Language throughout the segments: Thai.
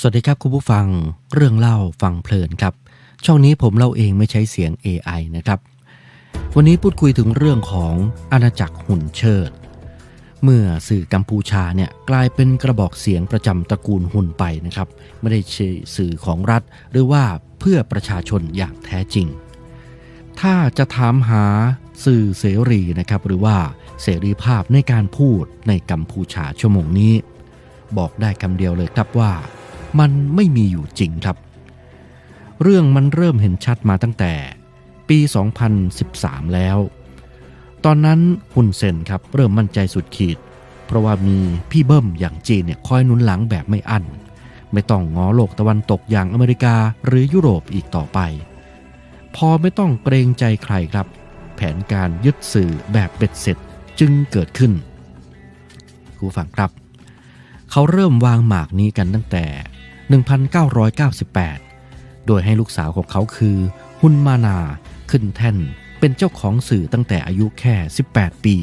สวัสดีครับคุณผู้ฟังเรื่องเล่าฟังเพลินครับ ช่องนี้ผมเล่าเองไม่ใช้เสียง AI นะครับ วันนี้พูดคุยถึงเรื่องของอาณาจักรหุ่นเชิด เมื่อสื่อกัมพูชาเนี่ยกลายเป็นกระบอกเสียงประจำตระกูลหุ่นไปนะครับ ไม่ได้ใช่สื่อของรัฐ หรือว่าเพื่อประชาชนอย่างแท้จริง ถ้าจะถามหาสื่อเสรีนะครับ หรือว่าเสรีภาพในการพูดในกัมพูชาชั่วโมงนี้ บอกได้คำเดียวเลยครับว่า มันไม่มีอยู่จริงครับ เรื่องมันเริ่มเห็นชัดมาตั้งแต่ปี 2013 แล้ว ตอนนั้นฮุนเซนครับเริ่มมั่นใจสุดขีด เพราะว่ามีพี่เบิ้มอย่างจีนเนี่ยคอยหนุนหลังแบบไม่อั้น ไม่ต้องงอโลกตะวันตกอย่างอเมริกาหรือยุโรปอีกต่อไป พอไม่ต้องเกรงใจใครครับ แผนการยึดสื่อแบบเบ็ดเสร็จจึงเกิดขึ้น ครูฟังครับ เขาเริ่มวางหมากนี้กันตั้งแต่ 1998 โดยให้ลูกสาวของเขาคือฮุนมานาขึ้นแท่นเป็นเจ้าของสื่อตั้งแต่อายุแค่ 18 ปี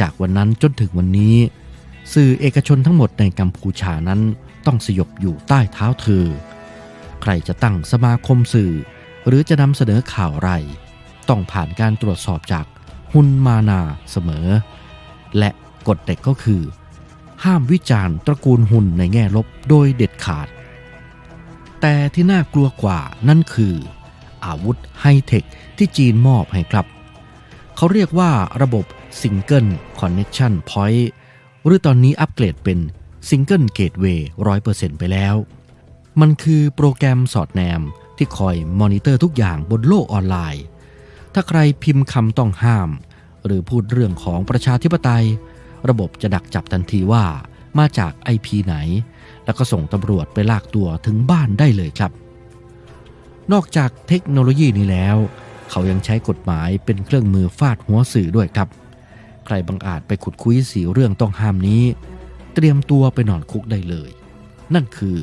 จากวันนั้นจนถึงวันนี้ สื่อเอกชนทั้งหมดในกัมพูชานั้นต้องสยบอยู่ใต้เท้าเธอ ใครจะตั้งสมาคมสื่อ หรือจะนำเสนอข่าวไร ต้องผ่านการตรวจสอบจากฮุนมานาเสมอ และกฎเด็กก็คือ ห้ามวิจารณ์ตระกูลหุ่นในแง่ลบโดยเด็ดขาด แต่ที่น่ากลัวกว่านั่นคือ อาวุธไฮเทคที่จีนมอบให้ครับ เขาเรียกว่าระบบ Single Connection Point หรือตอนนี้อัปเกรดเป็น Single Gateway 100%ไปแล้ว มันคือโปรแกรมสอดแนมที่คอยมอนิเตอร์ทุกอย่างบนโลกออนไลน์ ถ้าใครพิมพ์คำต้องห้าม หรือพูดเรื่องของประชาธิปไตย ระบบจะดักจับทันทีว่ามาจาก IP ไหน แล้วก็ส่งตำรวจไปลากตัวถึงบ้านได้เลยครับ นอกจากเทคโนโลยีนี้แล้ว เขายังใช้กฎหมายเป็นเครื่องมือฟาดหัวสื่อด้วยครับ ใครบังอาจไปขุดคุยสีเรื่องต้องห้ามนี้ เตรียมตัวไปนอนคุกได้เลย นั่นคือ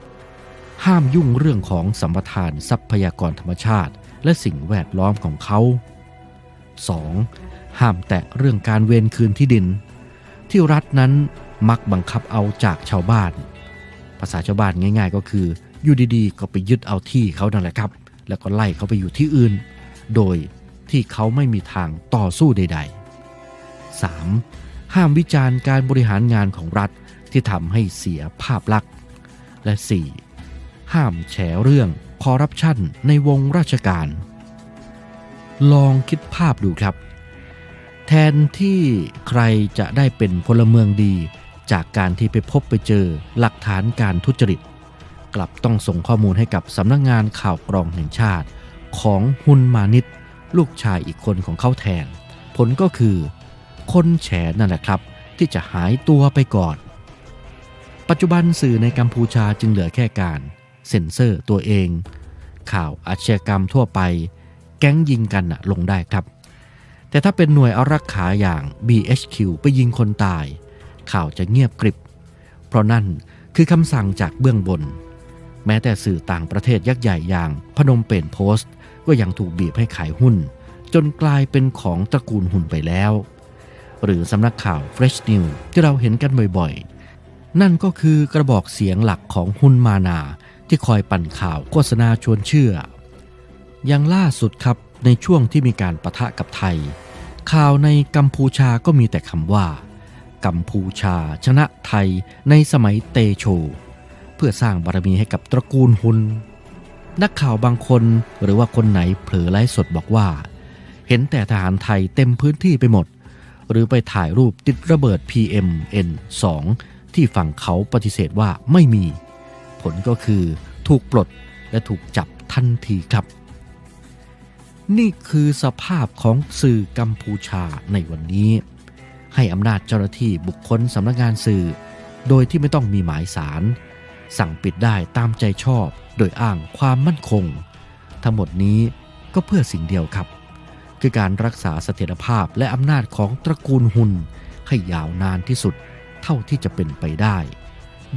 1. ห้ามยุ่งเรื่องของสัมปทานทรัพยากรธรรมชาติ และสิ่งแวดล้อมของเขา 2. ห้ามแตะเรื่องการเวนคืนที่ดิน ที่รัฐนั้นมักบังคับเอาจากชาวบ้าน ภาษาชาวบ้านง่าย ๆ ก็คืออยู่ดีๆ ก็ไปยึดเอาที่เขานั่นแหละครับ แล้วก็ไล่เขาไปอยู่ที่อื่น โดยที่เขาไม่มีทางต่อสู้ใด ๆ 3. ห้ามวิจารณ์การบริหารงานของรัฐที่ทำให้เสียภาพลักษณ์ และ 4. ห้ามแฉเรื่องคอร์รัปชันในวงราชการ ลองคิดภาพดูครับ แทนที่ใครจะได้เป็นพลเมืองดี จากการที่ไปพบไปเจอหลักฐานการทุจริต กลับต้องส่งข้อมูลให้กับสำนักงงานข่าวกรองแห่งชาติ ของฮุนมานิตลูกชายอีกคนของเขาแทน ผลก็คือ คนแฉนั่นแหละครับ ที่จะหายตัวไปก่อน ปัจจุบันสื่อในกัมพูชาจึงเหลือแค่การ เซ็นเซอร์ตัวเอง ข่าวอาชญากรรมทั่วไป แก๊งยิงกันนะลงได้ครับ แต่ถ้าเป็นหน่วยอารักขาอย่าง BHQ ไปยิงคนตาย ข่าวจะเงียบกริบ เพราะนั่นคือคำสั่งจากเบื้องบน แม้แต่สื่อต่างประเทศยักษ์ใหญ่อย่างพนมเปญโพสต์ ก็ยังถูกบีบให้ขายหุ้น จนกลายเป็นของตระกูลหุ่นไปแล้ว หรือสำนักข่าว Fresh News ที่เราเห็นกันบ่อยๆ นั่นก็คือกระบอกเสียงหลักของฮุนมานาที่คอยปั่นข่าวโฆษณาชวนเชื่อ อย่างล่าสุดครับในช่วงที่มีการประทะกับไทย ข่าวในกัมพูชาก็มีแต่คำว่า กัมพูชาชนะไทยในสมัยเตโช เพื่อสร้างบารมีให้กับตระกูลหุน นักข่าวบางคนหรือว่าคนไหนเผลอไลฟ์สดบอกว่า เห็นแต่ทหารไทยเต็มพื้นที่ไปหมด หรือไปถ่ายรูปติดระเบิด PMN2 ที่ฝั่งเขาปฏิเสธว่าไม่มี ผลก็คือถูกปลดและถูกจับทันทีครับ นี่คือสภาพของสื่อกัมพูชาในวันนี้ ให้อำนาจเจ้าหน้าที่บุคคลสำนักงานสื่อ โดยที่ไม่ต้องมีหมายสาร สั่งปิดได้ตามใจชอบ โดยอ้างความมั่นคง ทั้งหมดนี้ก็เพื่อสิ่งเดียวครับ คือการรักษาเสถียรภาพและอำนาจของตระกูลหุนให้ยาวนานที่สุดเท่าที่จะเป็นไปได้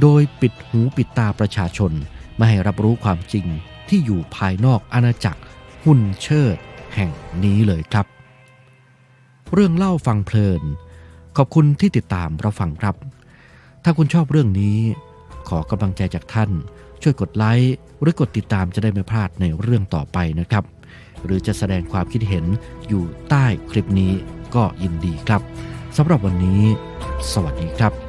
โดยปิดหูปิดตาประชาชนไม่ให้รับรู้ความจริงที่อยู่ภายนอกอาณาจักร หุ่นเชิดแห่งนี้เลยครับ เรื่องเล่าฟังเพลิน ขอบคุณที่ติดตามเราฟังครับ ถ้าคุณชอบเรื่องนี้ ขอกำลังใจจากท่าน ช่วยกดไลค์หรือกดติดตามจะได้ไม่พลาดในเรื่องต่อไปนะครับ หรือจะแสดงความคิดเห็นอยู่ใต้คลิปนี้ก็ยินดีครับสำหรับวันนี้ สวัสดีครับ